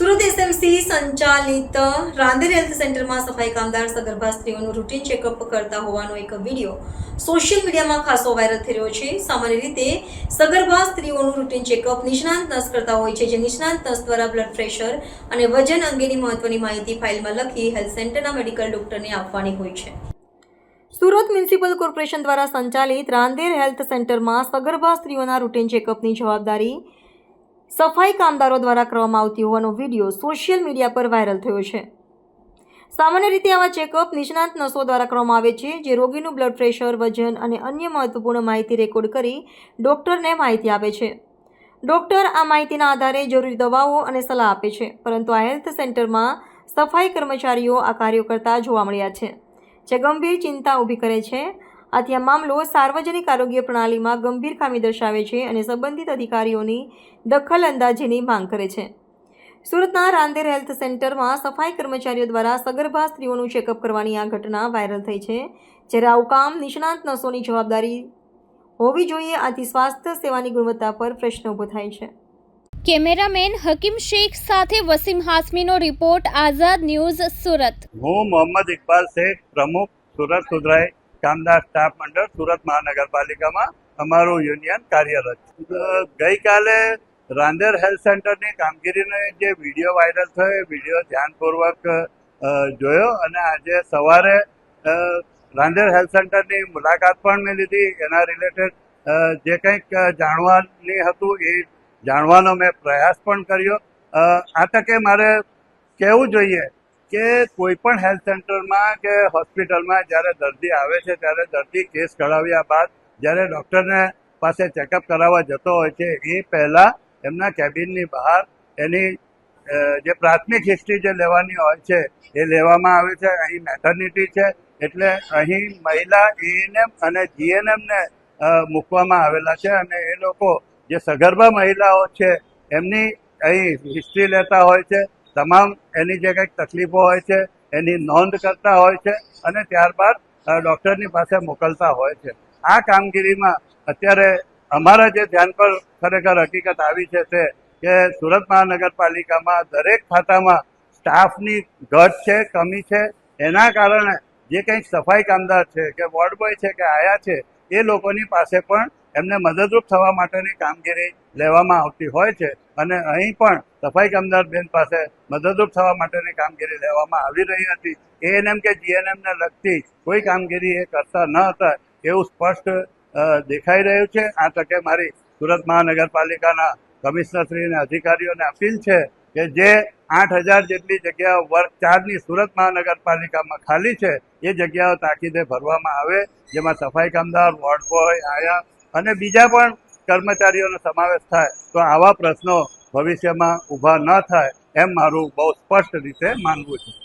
Surat SMC સંચાલિત Rander health સેન્ટરમાં સફાઈ કામદાર સગર્ભા સ્ત્રીઓનું રૂટીન ચેકઅપ કરતા હોવાનો એક વીડિયો સોશિયલ મીડિયામાં ખાસો વાયરલ થઈ રહ્યો છે. સામાન્ય રીતે સગર્ભા સ્ત્રીઓનું રૂટીન ચેકઅપ નિષ્ણાંત નર્સ કરતા હોય છે, જે નિષ્ણાંત નર્સ દ્વારા બ્લડ પ્રેશર અને વજન અંગેની મહત્વની માહિતી ફાઇલમાં લખી હેલ્થ સેન્ટરના મેડિકલ ડોક્ટરને આપવાની હોય છે. સુરત મ્યુનિસિપલ કોર્પોરેશન દ્વારા સંચાલિત રાંદેર હેલ્થ સેન્ટરમાં સગર્ભા સ્ત્રીઓના રૂટીન ચેકઅપની જવાબદારી સફાઈ કામદારો દ્વારા કરવામાં આવતી હોવાનો વીડિયો સોશિયલ મીડિયા પર વાયરલ થયો છે. સામાન્ય રીતે આવા ચેકઅપ નિષ્ણાંત નર્સો દ્વારા કરવામાં આવે છે, જે રોગીનું બ્લડ પ્રેશર, વજન અને અન્ય મહત્વપૂર્ણ માહિતી રેકોર્ડ કરી ડૉક્ટરને માહિતી આપે છે. ડૉક્ટર આ માહિતીના આધારે જરૂરી દવાઓ અને સલાહ આપે છે, પરંતુ આ હેલ્થ સેન્ટરમાં સફાઈ કર્મચારીઓ આ કાર્યો કરતા જોવા મળ્યા છે. જે ગંભીર ચિંતા ઊભી કરે છે આથી આ મામલો સાર્વજનિક આરોગ્ય પ્રણાલીમાં ગંભીર ખામી દર્શાવે છે અને સંબંધિત અધિકારીઓની દખલ અંદાજીની માંગ કરે છે. સુરતના રાંદેર હેલ્થ સેન્ટરમાં સફાઈ કર્મચારીઓ દ્વારા સગર્ભા સ્ત્રીઓનું ચેકઅપ કરવાની આ ઘટના વાયરલ થઈ છે જ્યારે આવું કામ નિષ્ણાંત નર્સોની જવાબદારી હોવી જોઈએ આથી સ્વાસ્થ્ય સેવાની ગુણવત્તા પર પ્રશ્ન ઊભો થાય છે. કેમેરામેન હકીમ શેખ સાથે વસીમ હાસમીનો રિપોર્ટ આઝાદ ન્યૂઝ સુરત. હું મોહમ્મદ ઇકબાલ શેખ પ્રમુખ સુરત સુધરાઈ કામદાર સ્ટાફ મંડળ સુરત મહાનગરપાલિકામાં અમારું યુનિયન કાર્યરત ગઈકાલે રાંદેર હેલ્થ સેન્ટરની કામગીરીનો જે વીડિયો વાયરલ થયો, એ વીડિયો ધ્યાનપૂર્વક જોયો અને આજે સવારે રાંદેર હેલ્થ સેન્ટરની મુલાકાત પણ મેં લીધી. એના રિલેટેડ જે કંઈક જાણવાની હતું એ જાણવાનો મેં પ્રયાસ પણ કર્યો. આ તકે મારે કહેવું જોઈએ કે કોઈ પણ હેલ્થ સેન્ટરમાં કે હોસ્પિટલમાં જ્યારે દર્દી આવે છે, ત્યારે દર્દી કેસ કઢાવ્યા બાદ જ્યારે ડૉક્ટરને પાસે ચેકઅપ કરાવવા જતો હોય છે, એ પહેલાં એમના કેબિનની બહાર એની જે પ્રાથમિક હિસ્ટ્રી જે લેવાની હોય છે, એ લેવામાં આવે છે. અહીં મેટર્નિટી છે, એટલે અહીં મહિલા એએનએમ અને જીએનએમને મૂકવામાં આવેલા છે અને એ લોકો જે સગર્ભા મહિલાઓ છે, એમની અહીં હિસ્ટ્રી લેતા હોય છે. તમામ એની જે કંઈક તકલીફો હોય છે, એની નોંધ કરતા હોય છે અને ત્યારબાદ ડૉક્ટરની પાસે મોકલતા હોય છે. આ કામગીરીમાં અત્યારે અમારા જે ધ્યાન પર ખરેખર હકીકત આવી છે તે કે સુરત મહાનગરપાલિકામાં દરેક ખાતામાં સ્ટાફની ઘટ છે, કમી છે, એના કારણે જે કંઈક સફાઈ કામદાર છે કે વોર્ડ બોય છે કે આયા છે, એ લોકોની પાસે પણ એમને મદદરૂપ થવા માટેની કામગીરી લેવામાં આવતી હોય છે અને અહીં પણ સફાઈ કામદાર બેન પાસે મદદરૂપ થવા માટેની કામગીરી લેવામાં આવી રહી હતી. એએનએમ કે જીએનએમને લગતી કોઈ કામગીરી એ કરતા ન હતા એવું સ્પષ્ટ દેખાઈ રહ્યું છે. આ તકે મારી સુરત મહાનગરપાલિકાના કમિશનરશ્રીને અધિકારીઓને અપીલ છે કે જે આઠ હજાર જેટલી જગ્યાઓ વર્ગ ચારની સુરત મહાનગરપાલિકામાં ખાલી છે, એ જગ્યાઓ તાકીદે ભરવામાં આવે, જેમાં સફાઈ કામદાર, વોર્ડ બોય, આયા અને બીજા પણ કર્મચારીઓનો સમાવેશ થાય તો આવા પ્રશ્નો ભવિષ્યમાં ઊભા ન થાય એમ મારું બહુ સ્પષ્ટ રીતે માનવું છે.